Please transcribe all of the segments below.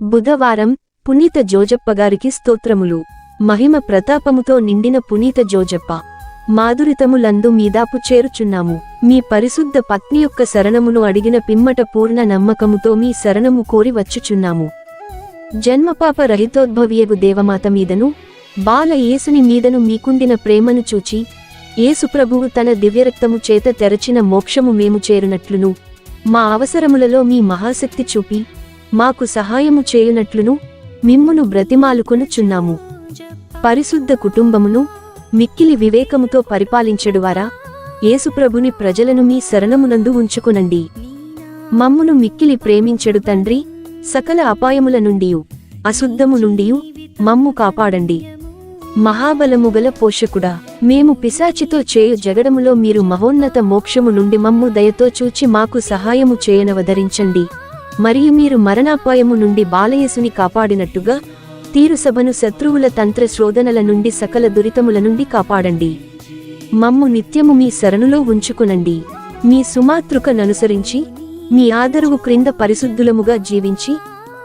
బుధవారం పునీత జోజప్ప గారికి స్తోత్రములు. మహిమ ప్రతాపముతో నిండిన పునీత జోజప్ప. మాధురితములందు మీదాపు చేరుచున్నాము. మీ పరిశుద్ధ పత్ని యొక్క శరణమును అడిగిన పిమ్మట పూర్ణ నమ్మకముతో మీ శరణము కోరి వచ్చుచున్నాము. జన్మపాప రహితోద్భవియగు దేవమాత మీదను బాల యేసుని మీదను మీకుండిన ప్రేమను చూచి యేసుప్రభువు తన దివ్యరక్తము చేత తెరచిన మోక్షము మేము చేరునట్లును మా అవసరములలో మీ మహాశక్తి చూపి మాకు సహాయము చేయునట్లును మిమ్మును బ్రతిమాలుకొనుచున్నాము. పరిశుద్ధ కుటుంబమును మిక్కిలి వివేకముతో పరిపాలించెడువారా? యేసుప్రభుని ప్రజలను మీ శరణమునందు ఉంచుకునండి. మమ్మును మిక్కిలి ప్రేమించెడు తండ్రి సకల అపాయముల నుండియు అశుద్ధము నుండియు మమ్ము కాపాడండి. మహాబలముగల పోషకుడా మేము పిశాచితో చేయు జగడములో మీరు మహోన్నత మోక్షము నుండి మమ్ము దయతో చూచి మాకు సహాయము చేయనవదరించండి. మరియు మీరు మరణాపాయము నుండి బాలయేసుని కాపాడినట్టుగా తీరుసభను శత్రువుల తంత్ర శోధనల నుండి సకల దురితముల నుండి కాపాడండి. మమ్ము నిత్యము మీ శరణులో ఉంచుకునండి. మీ సుమాతృకననుసరించి మీ ఆదరువు క్రింద పరిశుద్ధులముగా జీవించి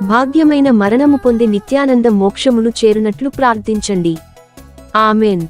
భాగ్యమైన మరణము పొంది నిత్యానంద మోక్షమును చేరునట్లు ప్రార్థించండి. ఆమెన్.